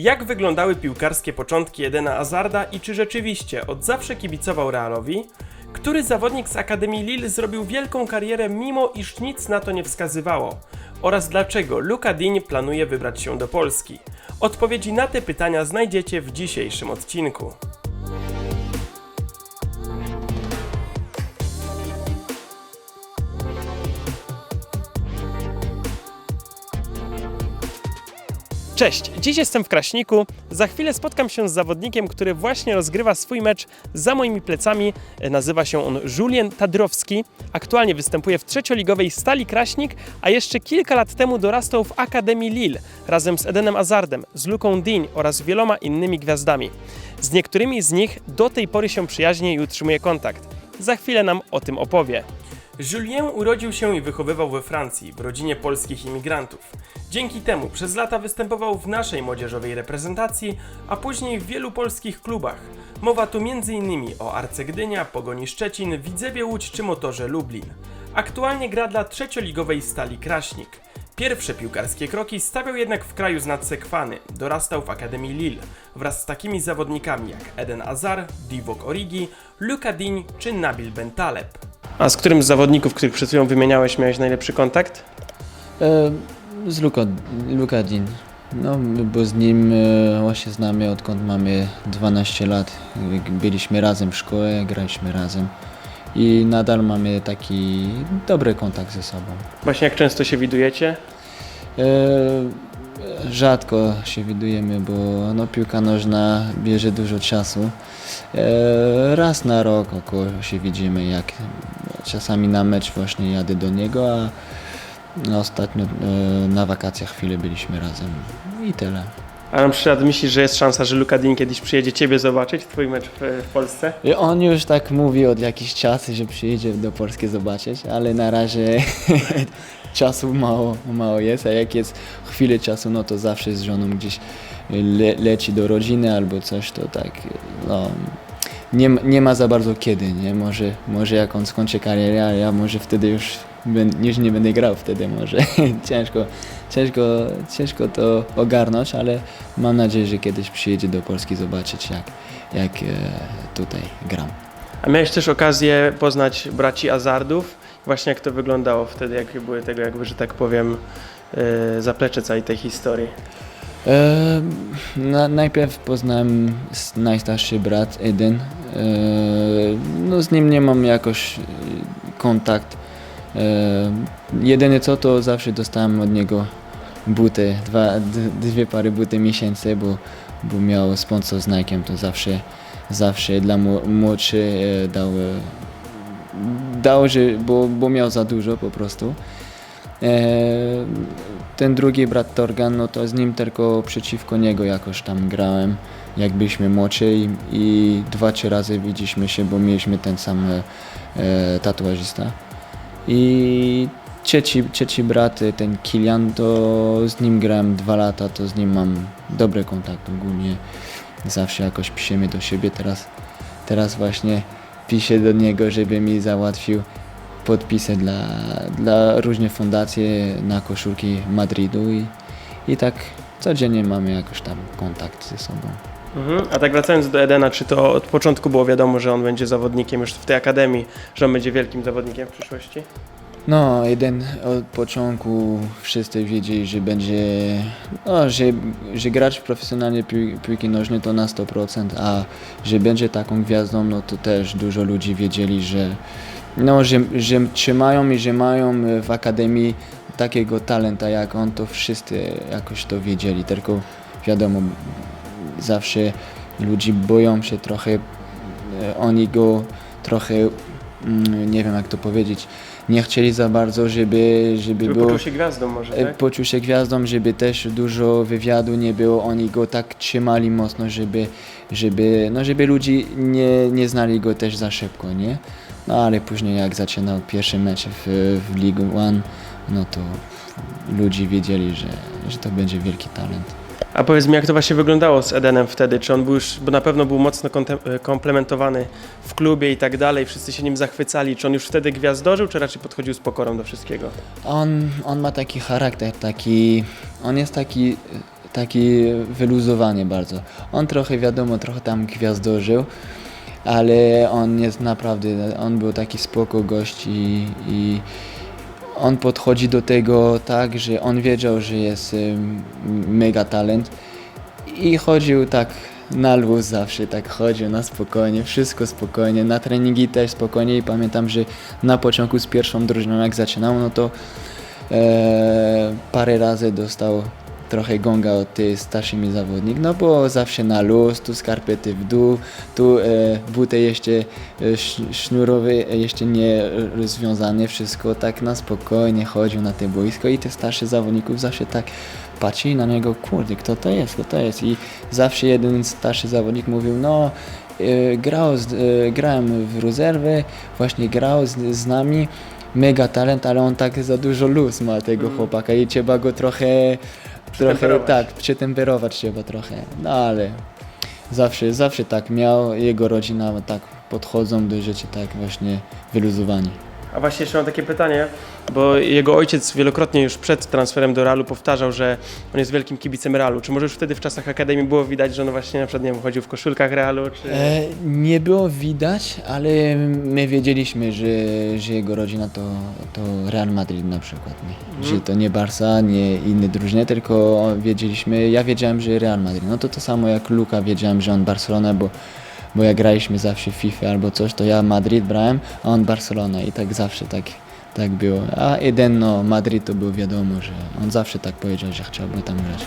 Jak wyglądały piłkarskie początki Edena Azarda i czy rzeczywiście od zawsze kibicował Realowi? Który zawodnik z Akademii Lille zrobił wielką karierę mimo iż nic na to nie wskazywało? Oraz dlaczego Luka Diń planuje wybrać się do Polski? Odpowiedzi na te pytania znajdziecie w dzisiejszym odcinku. Cześć, dziś jestem w Kraśniku. Za chwilę spotkam się z zawodnikiem, który właśnie rozgrywa swój mecz za moimi plecami. E, Nazywa się on Julien Tadrowski. Aktualnie występuje w trzecioligowej Stali Kraśnik, a jeszcze kilka lat temu dorastał w Akademii Lille razem z Edenem Azardem, z Luką Diń oraz wieloma innymi gwiazdami. Z niektórymi z nich do tej pory się przyjaźnie i utrzymuje kontakt. Za chwilę nam o tym opowie. Julien urodził się i wychowywał we Francji, w rodzinie polskich imigrantów. Dzięki temu przez lata występował w naszej młodzieżowej reprezentacji, a później w wielu polskich klubach. Mowa tu m.in. o Arce Gdynia, Pogoni Szczecin, Widzewie Łódź czy Motorze Lublin. Aktualnie gra dla trzecioligowej Stali Kraśnik. Pierwsze piłkarskie kroki stawiał jednak w kraju z nadsekwany. Dorastał w Akademii Lille wraz z takimi zawodnikami jak Eden Azar, Divock Origi, Luka Diń czy Nabil Bentaleb. A z którym z zawodników, których przed chwilą wymieniałeś, miałeś najlepszy kontakt? E, z Luka, Luka Din. No, bo z nim e, właśnie znamy odkąd mamy 12 lat. Byliśmy razem w szkole, graliśmy razem i nadal mamy taki dobry kontakt ze sobą. Właśnie jak często się widujecie? E, rzadko się widujemy, bo no, piłka nożna bierze dużo czasu. E, raz na rok około się widzimy, jak czasami na mecz właśnie jadę do niego, a ostatnio e, na wakacjach chwilę byliśmy razem i tyle. A na przykład myślisz, że jest szansa, że Luka Din kiedyś przyjedzie Ciebie zobaczyć, Twój mecz w, w Polsce? I on już tak mówi od jakiś czas, że przyjedzie do Polski zobaczyć, ale na razie czasu mało, mało jest, a jak jest chwilę czasu, no to zawsze z żoną gdzieś le, leci do rodziny albo coś, to tak no, nie, ma- nie ma za bardzo kiedy, nie? Może, może jak on skończy karierę, a ja może wtedy już, już nie będę grał wtedy może. ciężko, ciężko, ciężko to ogarnąć, ale mam nadzieję, że kiedyś przyjedzie do Polski zobaczyć jak, jak e, tutaj gram. A miałeś też okazję poznać braci Azardów? Właśnie jak to wyglądało wtedy, jakie były tego, jakby, że tak powiem, yy, zaplecze całej tej historii? E, na, najpierw poznałem najstarszy brat Eden. E, no z nim nie mam jakoś e, kontakt. Jedyne co to zawsze dostałem od niego buty, dwa, dwie pary buty miesięcy, bo, bo miał sponsor z Nike'em, to zawsze, zawsze dla mł- młodszy e, dał, e, dał że, bo, bo miał za dużo po prostu. E, ten drugi brat Torgan, no to z nim tylko przeciwko niego jakoś tam grałem, jak byliśmy młodsi i, i dwa, trzy razy widzieliśmy się, bo mieliśmy ten sam e, tatuażysta. I trzeci, trzeci brat, ten Kilian, to z nim grałem dwa lata, to z nim mam dobry kontakt ogólnie. Zawsze jakoś piszemy do siebie, teraz, teraz właśnie piszę do niego, żeby mi załatwił podpisy dla, dla różnych fundacji na koszulki Madrytu i, i tak codziennie mamy jakoś tam kontakt ze sobą. Mhm. A tak wracając do Edena, czy to od początku było wiadomo, że on będzie zawodnikiem już w tej akademii, że on będzie wielkim zawodnikiem w przyszłości? No, jeden od początku wszyscy wiedzieli, że będzie, no, że, że grać pił, piłki nożnej to na 100%, a że będzie taką gwiazdą, no to też dużo ludzi wiedzieli, że, no, że, że trzymają i że mają w akademii takiego talenta jak on, to wszyscy jakoś to wiedzieli, tylko wiadomo, zawsze ludzi boją się trochę, e, oni go trochę, mm, nie wiem jak to powiedzieć, nie chcieli za bardzo, żeby, żeby, Żeby było, poczuł się gwiazdą może, e, tak? poczuł się gwiazdą, żeby też dużo wywiadu nie było, oni go tak trzymali mocno, żeby, żeby, no, żeby ludzi nie, nie znali go też za szybko, nie? No ale później jak zaczynał pierwsze mecze w, w League One, no to ludzie wiedzieli, że, że to będzie wielki talent. A powiedz mi, jak to właśnie wyglądało z Edenem wtedy? Czy on był już, bo na pewno był mocno e, komplementowany w klubie i tak dalej, wszyscy się nim zachwycali. Czy on już wtedy gwiazdorzył, czy raczej podchodził z pokorą do wszystkiego? On, on ma taki charakter, taki, on jest taki, taki wyluzowany bardzo. On trochę, wiadomo, trochę tam gwiazdorzył, ale on jest naprawdę, on był taki spoko gość i, i on podchodzi do tego tak, że on wiedział, że jest mega talent i chodził tak na luz zawsze, tak chodził na spokojnie, wszystko spokojnie, na treningi też spokojnie i pamiętam, że na początku z pierwszą drużyną jak zaczynał, no to e, parę razy dostał trochę gonga od tych starszymi zawodnik, no bo zawsze na luz, tu skarpety w dół, tu e, buty jeszcze e, sz- sznurowe, jeszcze nie rozwiązane, wszystko tak na spokojnie chodził na te boisko i te starsze zawodników zawsze tak patrzyli na niego, kurde, kto to jest, kto to jest? I zawsze jeden starszy zawodnik mówił, no e, grał, z, e, grałem w rezerwę, właśnie grał z, z nami, mega talent, ale on tak za dużo luz ma tego chłopaka i trzeba go trochę, trochę tak, przytemperować trzeba trochę, no ale zawsze, zawsze tak miał, jego rodzina tak podchodzą do rzeczy tak właśnie wyluzowani. A właśnie jeszcze mam takie pytanie, bo jego ojciec wielokrotnie już przed transferem do Realu powtarzał, że on jest wielkim kibicem Realu. Czy może już wtedy w czasach Akademii było widać, że on właśnie na przykład nie wiem, chodził w koszulkach Realu, czy... E, nie było widać, ale my wiedzieliśmy, że, że jego rodzina to, to Real Madrid na przykład. Nie? Że to nie Barca, nie inne drużyny, tylko wiedzieliśmy, ja wiedziałem, że Real Madrid. No to to samo jak Luka, wiedziałem, że on Barcelona, bo, bo jak graliśmy zawsze FIFA albo coś, to ja Madrid brałem, a on Barcelona i tak zawsze tak, tak było. A jeden no Madrid to był wiadomo, że on zawsze tak powiedział, że chciałby tam grać.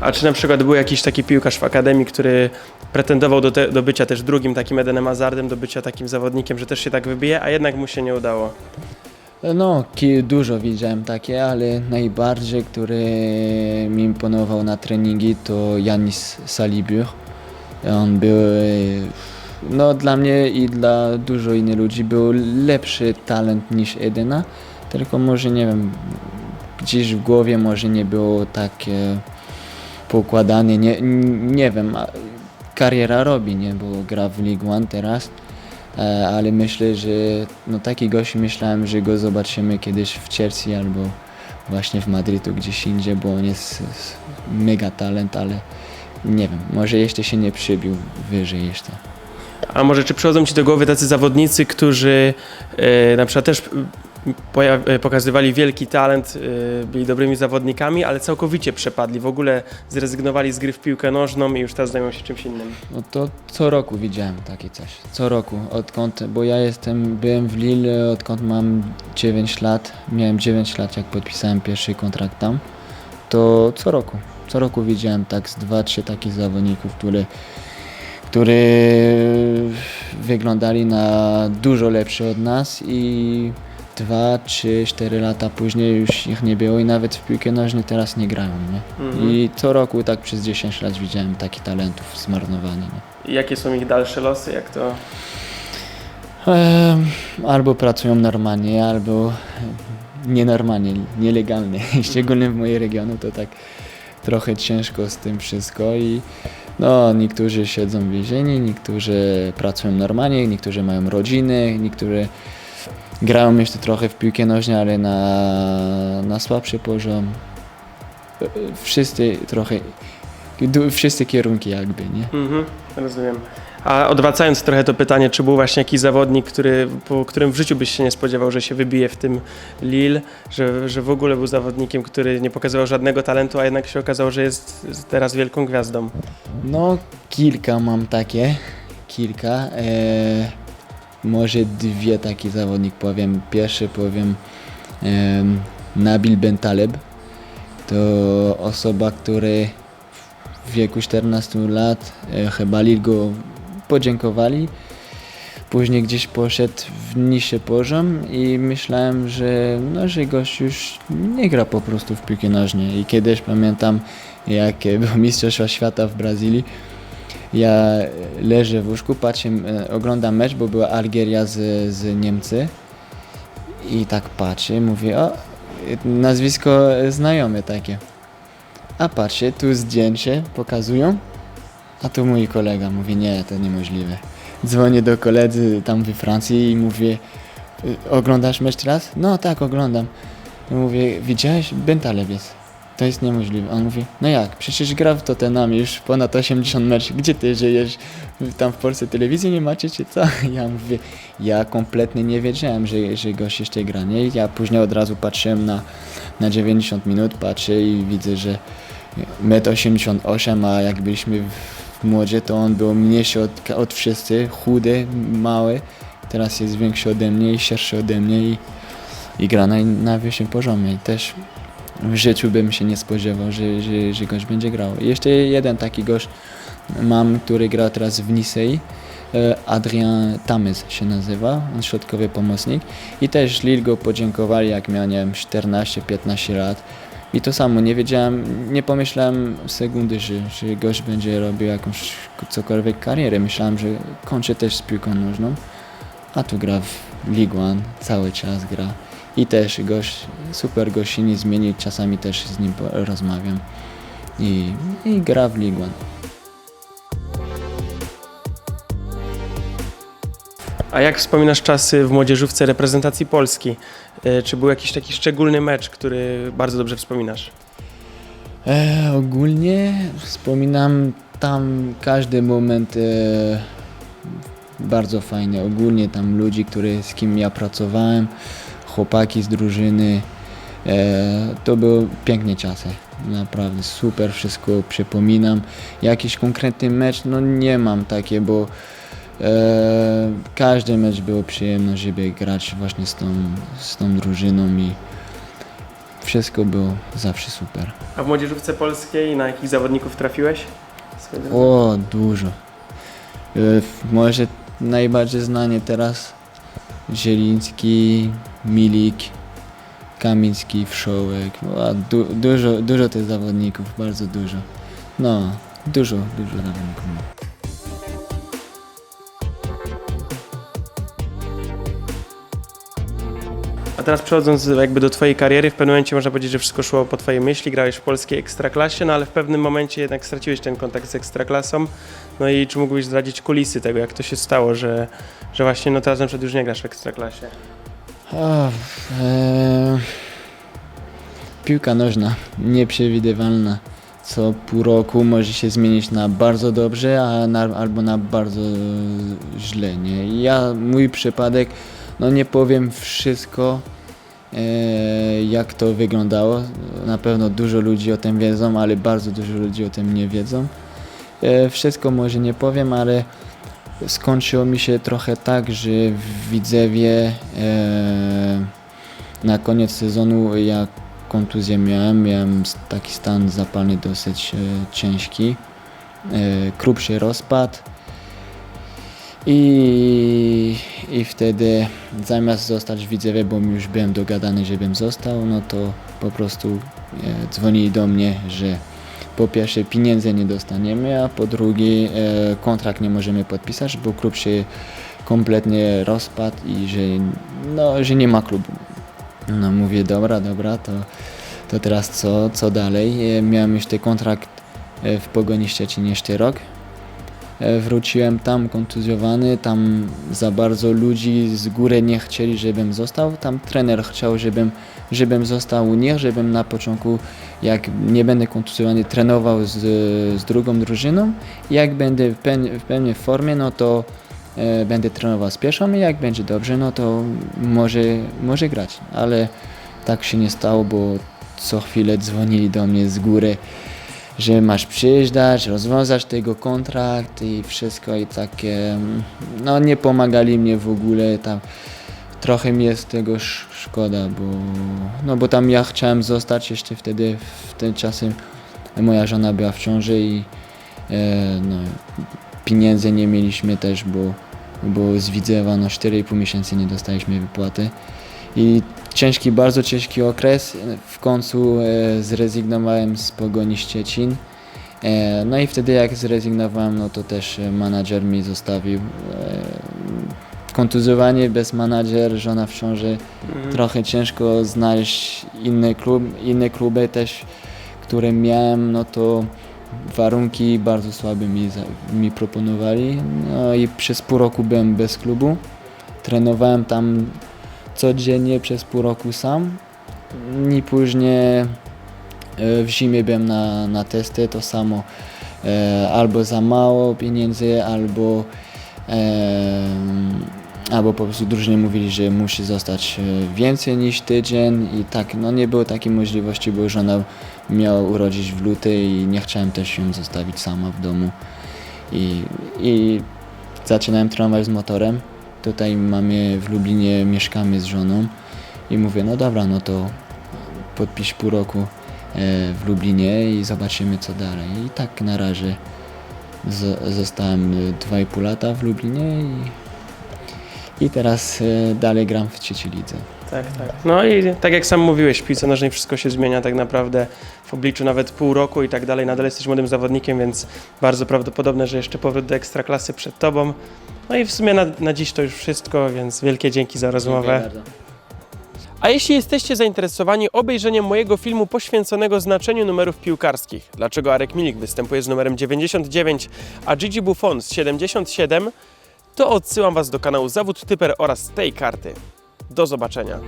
A czy na przykład był jakiś taki piłkarz w Akademii, który pretendował do, te, do bycia też drugim takim Edenem Hazardem, do bycia takim zawodnikiem, że też się tak wybije, a jednak mu się nie udało? No, dużo widziałem takie, ale najbardziej, który mi imponował na treningi to Janis Salibur. On był, no dla mnie i dla dużo innych ludzi, był lepszy talent niż Edena, tylko może nie wiem, gdzieś w głowie może nie było tak e, poukładane, nie, nie wiem, kariera robi, nie, bo gra w League One teraz. E, ale myślę, że no taki gość myślałem, że go zobaczymy kiedyś w Chelsea albo właśnie w Madrytu gdzieś indziej, bo on jest mega talent, ale nie wiem, może jeszcze się nie przybił wyżej jeszcze. A może czy przychodzą Ci do głowy tacy zawodnicy, którzy e, na przykład też pokazywali wielki talent, e, byli dobrymi zawodnikami, ale całkowicie przepadli, w ogóle zrezygnowali z gry w piłkę nożną i już teraz zajmują się czymś innym? No to co roku widziałem takie coś. Co roku, odkąd, bo ja jestem, byłem w Lille odkąd mam 9 lat, miałem 9 lat jak podpisałem pierwszy kontrakt tam, to co roku, co roku widziałem tak z 2-3 takich zawodników, które, które wyglądali na dużo lepsze od nas i 2, 3, 4 lata później już ich nie było i nawet w piłkę nożną teraz nie grają, nie? Mhm. I co roku tak przez 10 lat widziałem takich talentów zmarnowanych. Nie? I jakie są ich dalsze losy, jak to... Em, albo pracują normalnie, albo nienormalnie, nielegalnie. Szczególnie w mojej regionie to tak trochę ciężko z tym wszystko i no, niektórzy siedzą w więzieniu, niektórzy pracują normalnie, niektórzy mają rodziny, niektórzy grają jeszcze trochę w piłkę nożną, ale na, na słabszy poziom. Wszyscy trochę, wszyscy kierunki jakby, nie? Mhm, rozumiem. A odwracając trochę to pytanie, czy był właśnie jakiś zawodnik, który, po którym w życiu byś się nie spodziewał, że się wybije w tym Lille, że, że w ogóle był zawodnikiem, który nie pokazywał żadnego talentu, a jednak się okazało, że jest teraz wielką gwiazdą. No, kilka mam takie, kilka. E, może dwie taki zawodnik powiem. Pierwszy powiem em, Nabil Bentaleb. To osoba, który w wieku 14 lat e, chyba go podziękowali. Później gdzieś poszedł w niższy poziom i myślałem, że, no, że gość już nie gra po prostu w piłkę nożną. I kiedyś pamiętam, jak był Mistrzostwa Świata w Brazylii, ja leżę w łóżku, patrzę, e, oglądam mecz, bo była Algieria z, z Niemcy i tak patrzę, mówię, o, nazwisko znajome takie. A patrzę, tu zdjęcie pokazują, a tu mój kolega mówi, nie, to niemożliwe. Dzwonię do koledzy tam we Francji i mówię, y, oglądasz mecz teraz? No tak, oglądam. Mówię, widziałeś? Bentalewiec. To jest niemożliwe. On mówi, no jak, przecież gra w Tottenham już ponad 80 meczów. Gdzie ty żyjesz? Tam w Polsce telewizji nie macie, czy co? Ja mówię, ja kompletnie nie wiedziałem, że, że gość jeszcze gra, nie? Ja później od razu patrzyłem na, na 90 minut, patrzę i widzę, że 1,88 m, a jak byliśmy w młodzie, to on był mniejszy od, od wszyscy, chudy, mały. Teraz jest większy ode mnie i szerszy ode mnie i, i gra na, na wyższym poziomie. I też w życiu bym się nie spodziewał, że, że, że gość będzie grał. I Jeszcze jeden taki gość mam, który gra teraz w Nisei. E, Adrien Tamez się nazywa, on środkowy pomocnik. I też Lille go podziękowali, jak miał, nie wiem, 14-15 lat. I to samo, nie wiedziałem, nie pomyślałem sekundy, że, że gość będzie robił jakąś cokolwiek karierę. Myślałem, że kończy też z piłką nożną, a tu gra w League One, cały czas gra. I też gość, super gość się nie zmieni, czasami też z nim rozmawiam. I, i gra w League One. A jak wspominasz czasy w młodzieżówce reprezentacji Polski? E, Czy był jakiś taki szczególny mecz, który bardzo dobrze wspominasz? E, ogólnie wspominam tam każdy moment e, bardzo fajny. Ogólnie tam ludzi, który, z kim ja pracowałem, chłopaki z drużyny. E, to były piękne czasy. Naprawdę super wszystko przypominam. Jakiś konkretny mecz, no nie mam takie, bo e, każdy mecz był przyjemny, żeby grać właśnie z tą, z tą drużyną i wszystko było zawsze super. A w młodzieżówce polskiej na jakich zawodników trafiłeś? O, dużo. E, Może najbardziej znany teraz Zieliński, Milik, Kamiński, Wszołek. O, du, dużo, dużo tych zawodników, bardzo dużo. No, dużo, dużo zawodników. A teraz przechodząc jakby do Twojej kariery, w pewnym momencie można powiedzieć, że wszystko szło po Twojej myśli, grałeś w polskiej ekstraklasie, no ale w pewnym momencie jednak straciłeś ten kontakt z ekstraklasą. No i czy mógłbyś zdradzić kulisy tego, jak to się stało, że, że właśnie no teraz na przykład już nie grasz w ekstraklasie? E, piłka nożna, nieprzewidywalna. Co pół roku może się zmienić na bardzo dobrze, a na, albo na bardzo źle. Nie? Ja, mój przypadek, no nie powiem wszystko, e, jak to wyglądało. Na pewno dużo ludzi o tym wiedzą, ale bardzo dużo ludzi o tym nie wiedzą. E, wszystko może nie powiem, ale skończyło mi się trochę tak, że w Widzewie e, na koniec sezonu ja kontuzję miałem, miałem taki stan zapalny dosyć e, ciężki, e, krupszy rozpad i, i wtedy zamiast zostać w Widzewie, bo już byłem dogadany, żebym został, no to po prostu e, dzwonili do mnie, że po pierwsze pieniędzy nie dostaniemy, a po drugie e, kontrakt nie możemy podpisać, bo klub się kompletnie rozpadł i że, no, że nie ma klubu. No mówię, dobra, dobra, to, to teraz co, co dalej? E, miałem już ten kontrakt e, w Pogoni Szczecin jeszcze rok. E, Wróciłem tam kontuzjowany, tam za bardzo ludzi z góry nie chcieli, żebym został. Tam trener chciał, żebym, żebym został u nich, żebym na początku, jak nie będę kontuzjowany, trenował z, z drugą drużyną. Jak będę w, pełni- w pełnej formie, no to e, będę trenował z pierwszą i jak będzie dobrze, no to może, może grać. Ale tak się nie stało, bo co chwilę dzwonili do mnie z góry że masz przyjeżdżać, rozwiązać tego kontrakt i wszystko i takie, mm, no nie pomagali mnie w ogóle, tam trochę mi jest tego sz- szkoda, bo, no bo tam ja chciałem zostać jeszcze wtedy, w ten czasem moja żona była w ciąży i e, no, pieniędzy nie mieliśmy też, bo, bo z Widzewa no 4,5 miesięcy nie dostaliśmy wypłaty. I ciężki, bardzo ciężki okres. W końcu e, zrezygnowałem z Pogoni Szczecin. E, no i wtedy jak zrezygnowałem, no to też e, menadżer mi zostawił. E, kontuzjowanie bez menadżer, żona w ciąży. Mhm. Trochę ciężko znaleźć inne, klub, inne kluby też, które miałem, no to warunki bardzo słabe mi, mi proponowali. No i przez pół roku byłem bez klubu. Trenowałem tam codziennie przez pół roku sam. I później e, w zimie byłem na, na testy, to samo. E, albo za mało pieniędzy, albo, albo po prostu drużynie mówili, że musi zostać e, więcej niż tydzień i tak, no nie było takiej możliwości, bo żona miała urodzić w luty i nie chciałem też ją zostawić sama w domu. I, i zaczynałem trenować z motorem. Tutaj mamy w Lublinie, mieszkamy z żoną i mówię, no dobra, no to podpisz pół roku e, w Lublinie i zobaczymy co dalej. I tak na razie zostałem e, dwa i pół lata w Lublinie i, i teraz e, dalej gram w trzeciej lidze. Tak, tak. No i tak jak sam mówiłeś, w piłce nożnej wszystko się zmienia tak naprawdę w obliczu nawet pół roku i tak dalej. Nadal jesteś młodym zawodnikiem, więc bardzo prawdopodobne, że jeszcze powrót do ekstraklasy przed tobą. No i w sumie na, na dziś to już wszystko, więc wielkie dzięki za rozmowę. A jeśli jesteście zainteresowani obejrzeniem mojego filmu poświęconego znaczeniu numerów piłkarskich, dlaczego Arek Milik występuje z numerem 99, a Gigi Buffon z 77, to odsyłam Was do kanału Zawód Typer oraz tej karty. Do zobaczenia.